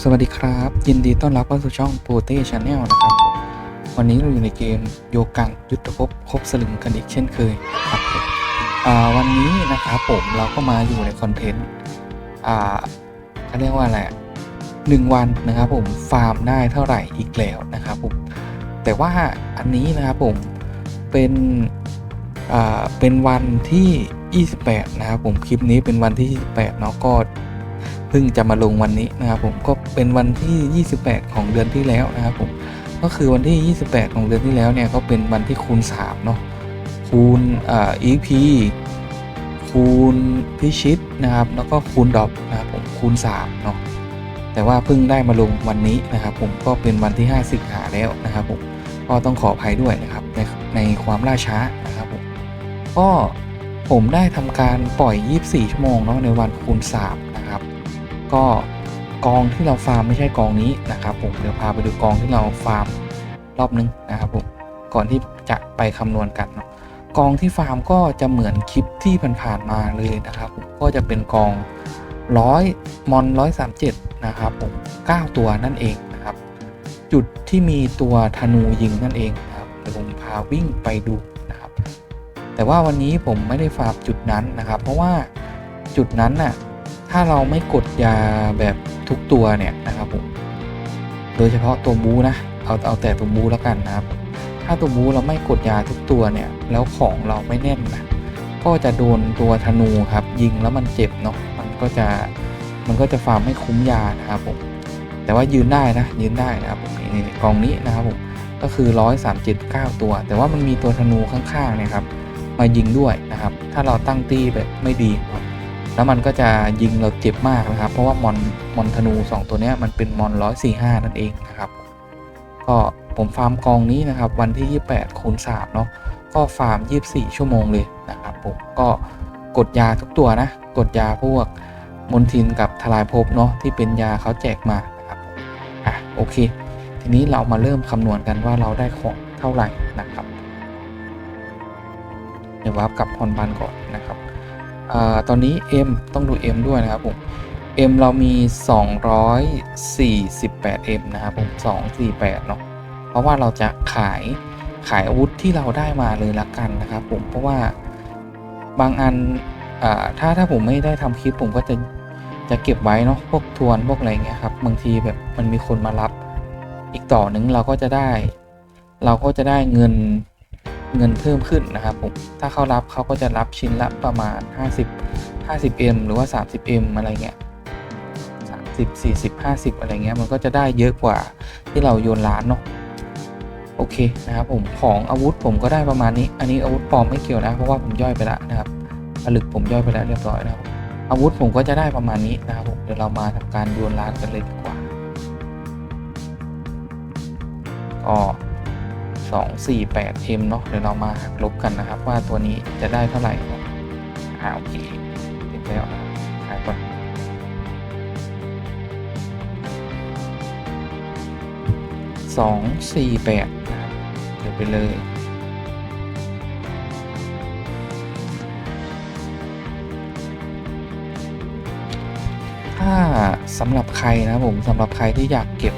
สวัสดีครับ ยินดีต้อนรับเข้าสู่ช่องโปเต้ชาแนลนะครับ วันนี้เราอยู่ในเกมโยกังยุทธภพครบสลึงกันอีกเช่นเคยครับวันนี้นะครับผมเราก็มาอยู่ในคอนเทนต์อ่าเขาเรียกว่าอะไรอะหนึ่งวันนะครับผมฟาร์มได้เท่าไหร่อีกแล้วนะครับผมแต่ว่าอันนี้นะครับผมเป็นอ่าเป็นวันที่ 28 นะครับผมคลิปนี้เป็นวันที่ 28เนาะก็ เพิ่งจะมาลงวันนี้นะครับผมก็เป็นวันที่ 28 ของเดือนที่แล้วนะครับผมก็คือวันที่ 28 ของเดือนที่แล้วเนี่ยก็เป็นวันที่คูณ3เนาะคูณอ่า EP คูณพิชิตนะครับ แล้วก็คูณดรอปนะครับผมคูณ3เนาะแต่ว่าเพิ่งได้มาลงวันนี้นะครับผมก็เป็นวันที่ 5 สิงหาแล้วนะครับผมก็ต้องขออภัยด้วยนะครับในในความล่าช้านะครับผมก็ผมได้ทำการปล่อย 24 ชั่วโมงเนาะในวันคูณ3 ก็กองที่เราฟาร์มไม่ใช่กองนี้นะครับผมเดี๋ยวพาไปดูกองที่เราฟาร์มรอบนึงนะครับผมก่อนที่จะไปคำนวณกัน กองที่ฟาร์มก็จะเหมือนคลิปที่ผ่านๆมาเลยนะครับผมก็จะเป็นกองร้อยมอนร้อยสามเจ็ดนะครับผมเก้าตัวนั่นเองนะครับ จุดที่มีตัวธนูยิงนั่นเองนะครับเดี๋ยวผมพาวิ่งไปดูนะครับ แต่ว่าวันนี้ผมไม่ได้ฟาร์มจุดนั้นนะครับ เพราะว่าจุดนั้นน่ะ ถ้าเราไม่กดยาแบบทุกตัวเนี่ยนะครับผมโดยเฉพาะตัวบูนะเอาเอาแต่ตัวบูแล้วกันนะครับ ถ้าตัวบูเราไม่กดยาทุกตัวเนี่ยแล้วของเราไม่แน่นนะก็จะโดนตัวธนูครับ ยิงแล้วมันเจ็บเนาะมันก็จะมันก็จะฟาร์มไม่คุ้มยานะครับผมแต่ว่ายืนได้นะยืนได้นะครับผมนี่นี่กองนี้นะครับผมก็คือ 139 ตัว แต่ว่ามันมีตัวธนูข้างๆเนี่ยครับมายิงด้วยนะครับ ถ้าเราตั้งตี้แบบไม่ดีเนาะ แล้วมันก็จะยิงเราเจ็บมากนะครับ เพราะว่ามอนมอนธนู 2 ตัวนี้มันเป็นมอน145นั่นเองนะครับ ก็ผมฟาร์มกองนี้นะครับ วันที่ 28คูณ3เนาะก็ฟาร์ม 24 ชั่วโมงเลยนะครับผมก็กดยาทุกตัวนะ กดยาพวกมนทินกับทลายภพเนาะที่เป็นยาเขาแจกมานะครับอะโอเค ทีนี้เรามาเริ่มคำนวณกันว่าเราได้ของเท่าไหร่นะครับเดี๋ยววาร์ปกลับพรบันก่อนนะครับ ตอนนี้ M ต้องดู M ด้วยนะครับผม M เรามี 248 M นะครับผม 248 เนาะเพราะว่าเราจะขายขายอาวุธที่เราได้มาเลยละกันนะครับผม เพราะว่าบางอันอถ้าถ้าผมไม่ได้ทำคลิปผมก็จะจะเก็บไว้เนาะพวกทวนพวกอะไรเงี้ยครับบางทีแบบมันมีคนมารับ อีกต่อหนึ่งเราก็จะได้ เราก็จะได้เงิน เงินเพิ่มขึ้นนะครับผมถ้าเขารับเขาก็จะรับชิ้นละประมาณ 50 50M หรือว่า 30M อะไรเงี้ย30 40 50 อะไรเงี้ยมันก็จะได้เยอะกว่าที่เราโยนร้านเนาะโอเคนะครับผมของอาวุธผมก็ได้ประมาณนี้ อันนี้อาวุธปลอมไม่เกี่ยวนะเพราะว่าผมย่อยไปแล้วนะครับผลึกผมย่อยไปแล้วเรียบร้อยนะครับอาวุธผมก็จะได้ประมาณนี้นะครับผมเดี๋ยวเรามาทำการโยนร้านกันเลยดีกว่าก็ สองสี่แปดเอ็มเนาะเดี๋ยวเรามาหักลบกันนะครับ ว่าตัวนี้จะได้เท่าไหร่เอ่าโอเคเสร็จแล้วหายก่อนสองสี่แปดนะครับเดี๋ยวไปเลยถ้าสำหรับใครนะผมสำหรับใครที่อยากเก็บ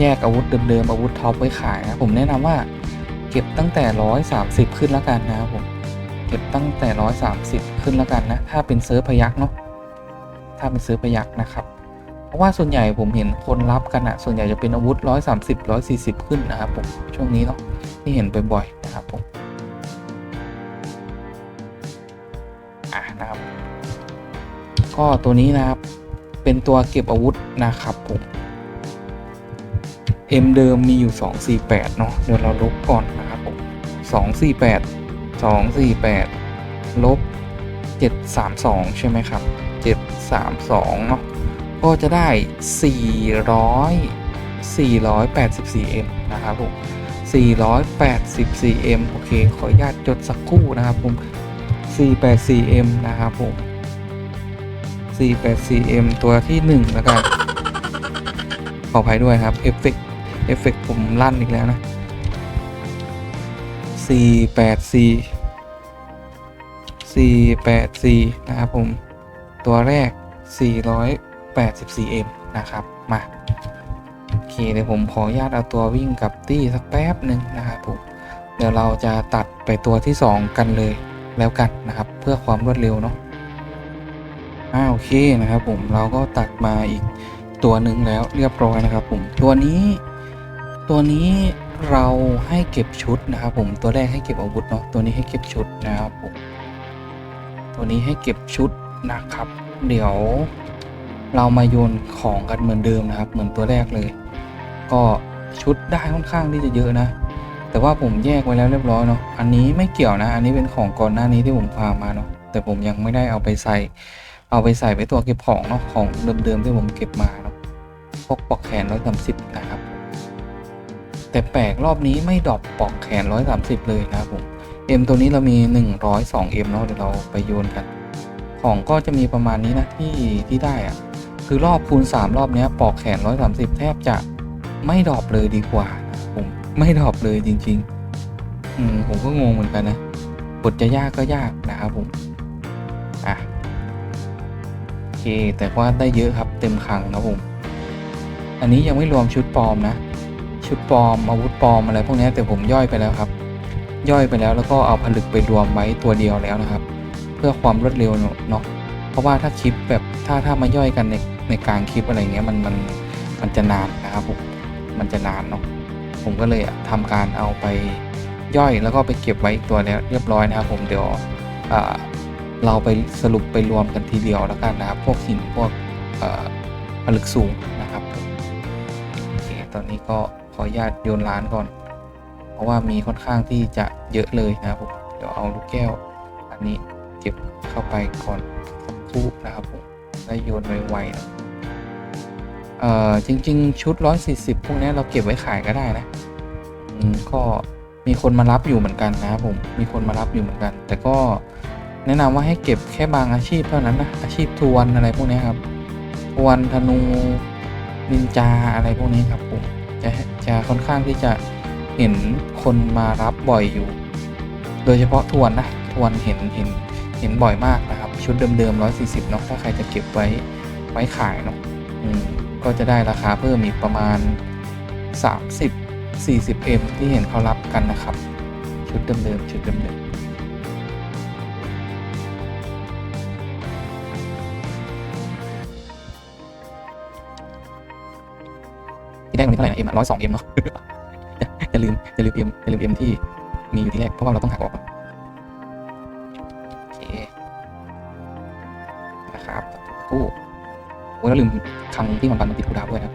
แยกอาวุธเดิมๆอาวุธท็อปไว้ขายนะผมแนะนำว่า เก็บตั้งแต่ร้อยสามสิบขึ้นแล้วกันนะครับผมเก็บตั้งแต่ร้อยสามสิบขึ้นแล้วกันนะ ถ้าเป็นเซิร์ฟพยักเนาะถ้าเป็นเซิร์ฟพยักนะครับ เพราะว่าส่วนใหญ่ผมเห็นคนรับกันอะส่วนใหญ่จะเป็นอาวุธร้อยสามสิบร้อยสี่สิบขึ้นนะครับผมช่วงนี้เนาะที่เห็นบ่อยๆนะครับผมอะนะครับ ก็ตัวนี้นะครับเป็นตัวเก็บอาวุธนะครับผม M เดิมมีอยู่ 248 เนาะเดี๋ยวเราลบก่อนนะครับผม248 248 ลบ 732 ใช่ไหมครับ 732 เนาะก็จะได้ 400 484M นะครับผม 484M โอเค ขออนุญาตจดสักครู่นะครับผม 484M นะครับผม 484M ตัวที่ 1 แล้วกันขออภัยด้วยครับ เอฟเฟก เอฟเฟกผมลั่นอีกแล้วนะ 484 484 นะครับผม ตัวแรก 484M นะครับ มาเค เดี๋ยวผมขออนุญาตเอาตัววิ่งกับตี้สักแป๊บหนึ่งนะครับผม เดี๋ยวเราจะตัดไปตัวที่ 2 กันเลยแล้วกันนะครับ เพื่อความรวดเร็วเนาะอ่าโอเคนะครับผมเราก็ตัดมาอีกตัวหนึ่งแล้วเรียบร้อยนะครับผมตัวนี้ ตัวนี้เราให้เก็บชุดนะครับผมตัวแรกให้เก็บอาวุธเนาะตัวนี้ให้เก็บชุดนะครับผมตัวนี้ให้เก็บชุดนะครับ เดี๋ยวเรามาโยนของกันเหมือนเดิมนะครับ เหมือนตัวแรกเลย ก็ชุดได้ค่อนข้างที่จะเยอะนะ แต่ว่าผมแยกไว้แล้วเรียบร้อยเนาะอันนี้ไม่เกี่ยวนะ อันนี้เป็นของก่อนหน้านี้ที่ผมพามาเนาะแต่ผมยังไม่ได้เอาไปใส่ เอาไปใส่ไว้ตัวเก็บของเนาะของเดิมๆที่ผมเก็บมาเนาะพวกปลอกแขนร้อยสามสิบนะครับ แต่แปลกรอบนี้ไม่ดรอปปอกแขนร้อยสามสิบเลยนะครับผมเอ็มตัวนี้เรามีหนึ่งร้อยสองเอ็มเนาะเดี๋ยวเราไปโยนกัน ของก็จะมีประมาณนี้นะที่ที่ได้อะคือรอบคูณ 3 รอบนี้ปอกแขน 130 แทบจะไม่ดรอปเลยดีกว่านะผมไม่ดรอปเลยจริง ๆ อืมผมก็งงเหมือนกันนะบทจะยากก็ยากนะครับผมอะโอเคแต่ว่าได้เยอะครับเต็มคลังครับผม อันนี้ยังไม่รวมชุดปลอมนะ ชุดปลอมอาวุธปลอมอะไรพวกนี้แต่ผมย่อยไปแล้วครับ ย่อยไปแล้วแล้วก็เอาผลึกไปรวมไว้ตัวเดียวแล้วนะครับ เพื่อความรวดเร็วเนาะเพราะว่าถ้าคลิปแบบถ้าถ้ามาย่อยกันในในกลางคลิปอะไรเงี้ยมันมันมันจะนานนะครับผมมันจะนานเนาะผมก็เลยทำการเอาไปย่อยแล้วก็ไปเก็บไว้อีกตัวแล้วเรียบร้อยนะครับ ผมเดี๋ยวเราไปสรุปไปรวมกันทีเดียวแล้วกันนะครับ พวกหินพวกผลึกสูงนะครับโอเคตอนนี้ก็ ออนุญาตโยนร้านก่อน เพราะว่ามีค่อนข้างที่จะเยอะเลยนะครับผมเดี๋ยวเอาลูกแก้ว อันนี้เก็บเข้าไปก่อนสักคู่นะครับผมได้โยนไวๆนะเอ่อจริง ๆ ชุด 140 พวกนี้เราเก็บไว้ขายก็ได้นะอืมก็มีคนมารับอยู่เหมือนกันนะครับผมมีคนมารับอยู่เหมือนกัน แต่ก็แนะนำว่าให้เก็บแค่บางอาชีพเท่านั้นนะอาชีพทวนอะไรพวกนี้ครับทวนธนูนินจาอะไรพวกนี้ครับผม จะจะค่อนข้างที่จะเห็นคนมารับบ่อยอยู่ โดยเฉพาะทวนนะทวนเห็นเห็นเห็นบ่อยมากนะครับ ชุดเดิมๆ140เนาะถ้าใครจะเก็บไว้ไว้ขายเนาะก็จะได้ราคาเพิ่มอีกประมาณ 30 40M ที่เห็นเขารับกันนะครับ ชุดเดิมๆชุดเดิมๆ รกมันมีเท่าไหร่นะ M ร้อยสอง M เนาะอย่าลืมอย่าลืม M อย่าลืม M ที่มีอยู่ที่แรกเพราะว่าเราต้องหักออกก่อนโอเคนะครับกู้โอ้ยแล้วลืมครั้งที่มันปันมันติดคูดาวด้วยนะ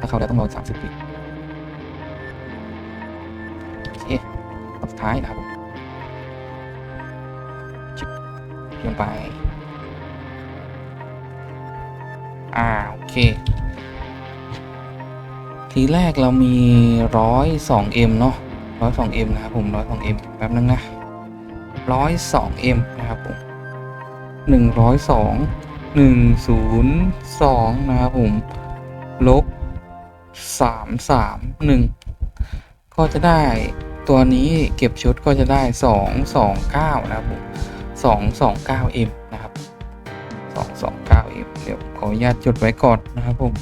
ถ้าเข้าแล้วต้องรอสามสิบวิโอเคตอนสุดท้ายนะครับชิบลงไปอ่าโอเค ทีแรกเรามีร้อยสองเอ็มเนาะร้อยสองเอ็มนะครับผมร้อยสองเอ็มแป๊บนึงนะร้อยสองเอ็มนะครับผมหนึ่งร้อยสองหนึ่งศูนย์สองนะครับผมลบสามสามหนึ่งก็จะได้ตัวนี้เก็บชุดก็จะได้สองสองเก้านะครับผมสองสองเก้าเอ็มนะครับสองสองเก้าเอ็มเดี๋ยวขออนุญาตจดไว้ก่อนนะครับผม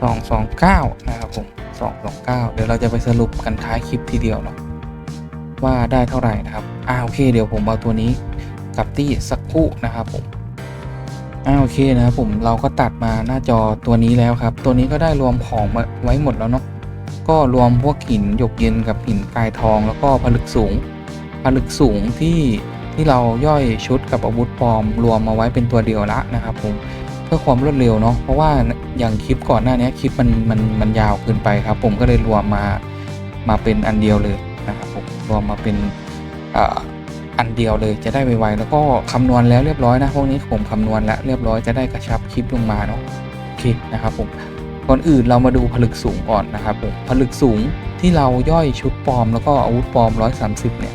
สองสองเก้านะครับผมสองสองเก้าเดี๋ยวเราจะไปสรุปกันท้ายคลิปทีเดียวเนาะว่าได้เท่าไหร่นะครับอ่าโอเค เดี๋ยวผมเอาตัวนี้กับที่สักคู่นะครับผมอ่าโอเคนะครับผมเราก็ตัดมาหน้าจอตัวนี้แล้วครับ ตัวนี้ก็ได้รวมของมาไว้หมดแล้วเนาะก็รวมพวกหินหยกเย็นกับหินกายทอง แล้วก็ผลึกสูง ผลึกสูงที่ที่เราย่อยชุดกับอาวุธปลอม รวมมาไว้เป็นตัวเดียวละนะครับผมเพื่อความรวดเร็วเนาะเพราะว่า อย่างคลิปก่อนหน้านี้คลิปมันมันมันยาวเกินไปครับ ผมก็เลยรวมมามาเป็นอันเดียวเลยนะครับผมรวมมาเป็นอันเดียวเลยจะได้ไวๆแล้วก็คำนวณแล้วเรียบร้อยนะพวกนี้ผมคำนวณแล้วเรียบร้อยจะได้กระชับคลิปลงมาเนาะโอเคนะครับผมก่อนอื่นเรามาดูผลึกสูงก่อนนะครับผมผลึกสูงที่เราย่อยชุดปลอมแล้วก็อาวุธปลอม 130 เนี่ย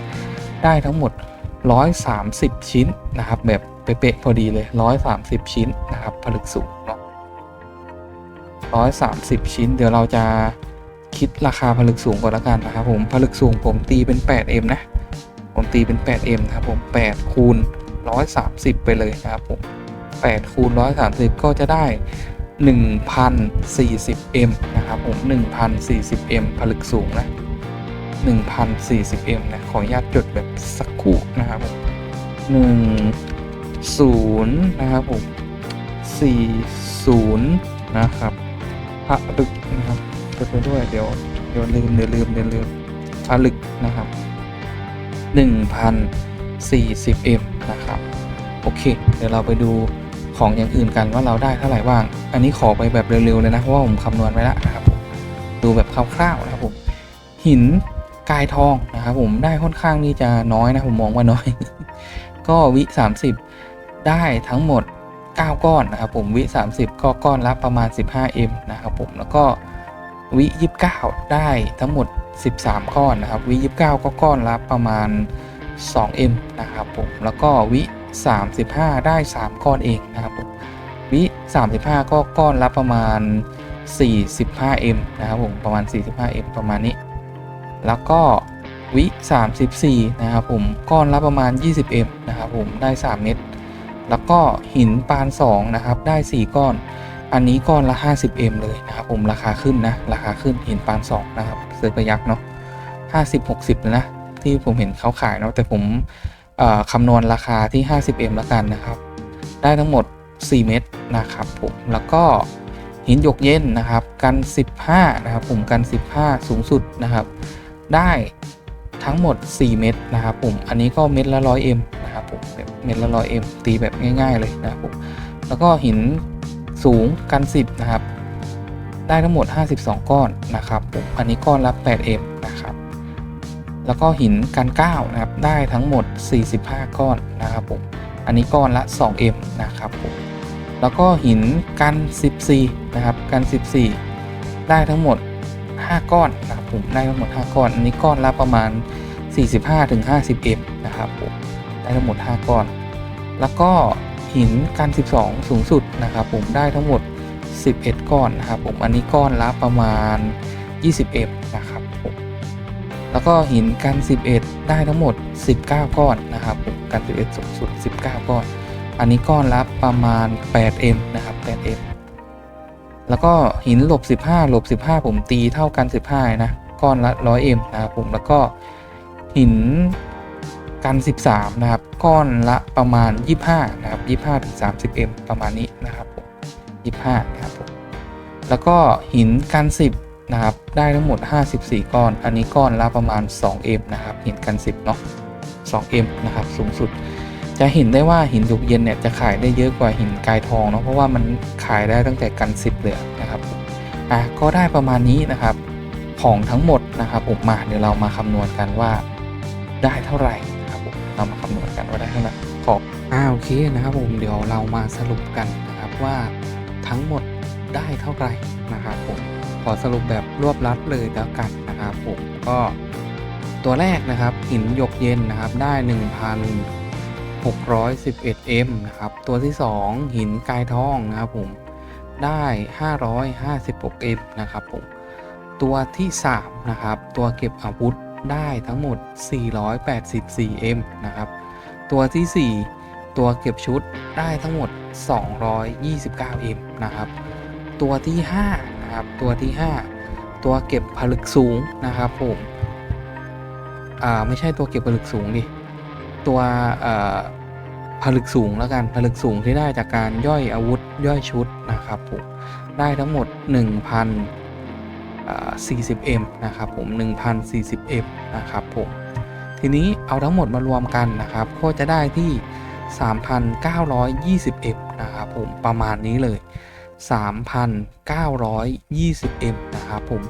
ได้ทั้งหมด 130 ชิ้นนะครับแบบเป๊ะๆพอดีเลย 130 ชิ้นนะครับผลึกสูงเนาะ 130 ชิ้น เดี๋ยวเราจะคิดราคาผลึกสูงก่อนละกันนะครับผมผลึกสูงผมตีเป็น 8M นะ ผมตีเป็น 8M นะครับผม 8 คูณ 130 ไปเลยนะครับผม 8 คูณ 130 ก็จะได้ 1040m นะครับผม 1040m ผลึกสูงนะ 1040m นะ ขออนุญาตจดแบบสักครู่นะครับผม10นะครับผม40นะครับ ผลึกนะครับจดไปด้วยเดี๋ยวเดี๋ยวลืมเดี๋ยวลืมเดี๋ยวลืมผลึกนะครับ 1040m นะครับ โอเค เดี๋ยวเราไปดูของอย่างอื่นกันว่าเราได้เท่าไหร่บ้าง อันนี้ขอไปแบบเร็วๆเลยนะเพราะว่าผมคำนวณไว้แล้วนะครับผมดูแบบคร่าวๆนะครับผมหินกายทองนะครับผมได้ค่อนข้างที่จะน้อยนะผมมองว่าน้อย ก็วิ 30 ได้ทั้งหมด 9 ก้อนนะครับผมวิ 30 ก็ก้อนละประมาณ 15m นะครับผมแล้วก็วิ 29 ได้ทั้งหมด 13 ก้อนนะครับวิ 29 ก็ก้อนละประมาณ 2m นะครับผมแล้วก็วิ 35 ได้ 3 ก้อนเองนะครับผมวิ 35 ก็ก้อนละประมาณ 45m นะครับผมประมาณ 45m ประมาณนี้ แล้วก็วิ 34 นะครับผมก้อนละประมาณ 20m นะครับผมได้ 3 เม็ด แล้วก็หินปาน2นะครับได้ 4 ก้อน อันนี้ก้อนละ 50m เลยนะครับผมราคาขึ้นนะราคาขึ้นหินปาน2นะครับเสือประยักษ์เนาะ50-60เลยนะที่ผมเห็นเขาขายเนาะแต่ผมคำนวณราคาที่ 50m แล้วกันนะครับ ได้ทั้งหมด 4 เม็ดนะครับผมแล้วก็หินหยกเย็นนะครับ กัน 15 นะครับ ผมกัน 15 สูงสุดนะครับ ได้ ทั้งหมด 4 เม็ดนะครับผมอันนี้ก็เม็ดละ 100m นะครับผมเม็ดละ 100m ตีแบบง่าย ๆ เลยนะครับผมแล้วก็หินสูงกัน 10 นะครับ ได้ทั้งหมด 52 ก้อนนะครับผมอันนี้ก้อนละ 8m นะครับแล้วก็หินกัน9นะครับได้ทั้งหมด 45 ก้อนนะครับผมอันนี้ก้อนละ 2m นะครับผมแล้วก็หินกัน 14 นะครับ กัน 14 ได้ทั้งหมด 5 ก้อนนะครับผมได้ทั้งหมด 5 ก้อน อันนี้ก้อนละประมาณ 45-50m นะครับผมได้ทั้งหมด 5 ก้อน แล้วก็หินกัน 12 สูงสุดนะครับผมได้ทั้งหมด 11 ก้อนนะครับผมอันนี้ก้อนละประมาณ 20m นะครับผมแล้วก็หินกัน 11 ได้ทั้งหมด 19 ก้อนนะครับผมกัน 11 สูงสุด 19 ก้อน อันนี้ก้อนละประมาณ 8m นะครับ 8m แล้วก็หินหลบ 15หลบ15 ผมตีเท่ากัน 15 นะ ก้อนละ 100m นะครับผมแล้วก็หินกัน 13 นะครับ ก้อนละประมาณ 25 นะครับ 25ถึง 30m ประมาณนี้นะครับผม25 นะครับผมแล้วก็หินกัน 10 นะครับ ได้ทั้งหมด 54 ก้อน อันนี้ก้อนละประมาณ 2m นะครับ หินกัน 10 เนาะ 2m นะครับ สูงสุด จะเห็นได้ว่าหินหยกเย็นเนี่ยจะขายได้เยอะกว่าหินกายทองเนาะเพราะว่ามันขายได้ตั้งแต่กัน10เลยนะครับอะก็ได้ประมาณนี้นะครับ ของทั้งหมดนะครับผมมาเดี๋ยวเรามาคำนวณกันว่าได้เท่าไหร่นะครับผมเรามาคำนวณกันว่าได้เท่าไหร่ขออ่าโอเคนะครับผมเดี๋ยวเรามาสรุปกันนะครับว่าทั้งหมดได้เท่าไหร่นะครับผมขอสรุปแบบรวบลัดเลยแล้วกันนะครับผมก็ตัวแรกนะครับหินหยกเย็นนะครับได้ 611m นะครับ ตัวที่ 2 หินกายทองนะครับผม ได้ 556m นะครับผม ตัวที่ 3 นะครับ ตัวเก็บอาวุธได้ทั้งหมด 484m นะครับ ตัวทีสี่ 4 ตัวเก็บชุดได้ทั้งหมด 229m นะครับ ตัวที่ 5 นะครับ ตัวที่ 5 ตัวเก็บผลึกสูงนะครับผม อ่า ไม่ใช่ตัวเก็บผลึกสูงดิ ตัวผลึกสูงแล้วกันผลึกสูงที่ได้จากการย่อยอาวุธย่อยชุดนะครับผมได้ทั้งหมด 1,040m นะครับผม 1,040m นะครับผมทีนี้เอาทั้งหมดมารวมกันนะครับก็จะได้ที่ 3,920m นะครับผมประมาณนี้เลย 3,920m นะครับผม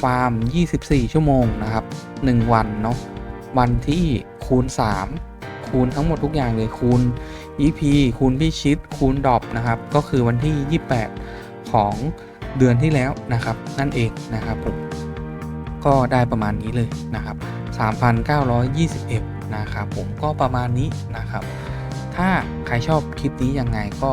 ฟาร์ม 24 ชั่วโมงนะครับ 1 วันเนาะวันที่ คูณ 3 คูณทั้งหมดทุกอย่างเลยคูณ EP คูณพิชิต คูณดอปนะครับ ก็คือวันที่ 28 ของเดือนที่แล้วนะครับ นั่นเองนะครับผมก็ได้ประมาณนี้เลยนะครับ 3,920m นะครับผมก็ประมาณนี้นะครับ ถ้าใครชอบคลิปนี้ยังไงก็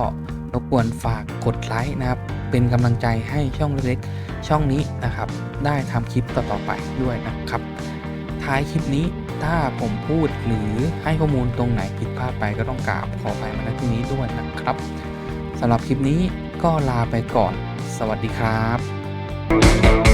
รบกวนฝากกดไลค์นะครับ เป็นกำลังใจให้ช่องเล็กๆช่องนี้นะครับ ได้ทำคลิปต่อๆไปด้วยนะครับ ท้ายคลิปนี้ ถ้าผมพูดหรือให้ข้อมูลตรงไหนผิดพลาดไปก็ต้องกราบขออภัยมาณที่นี้ด้วยนะครับสำหรับคลิปนี้ก็ลาไปก่อน สวัสดีครับ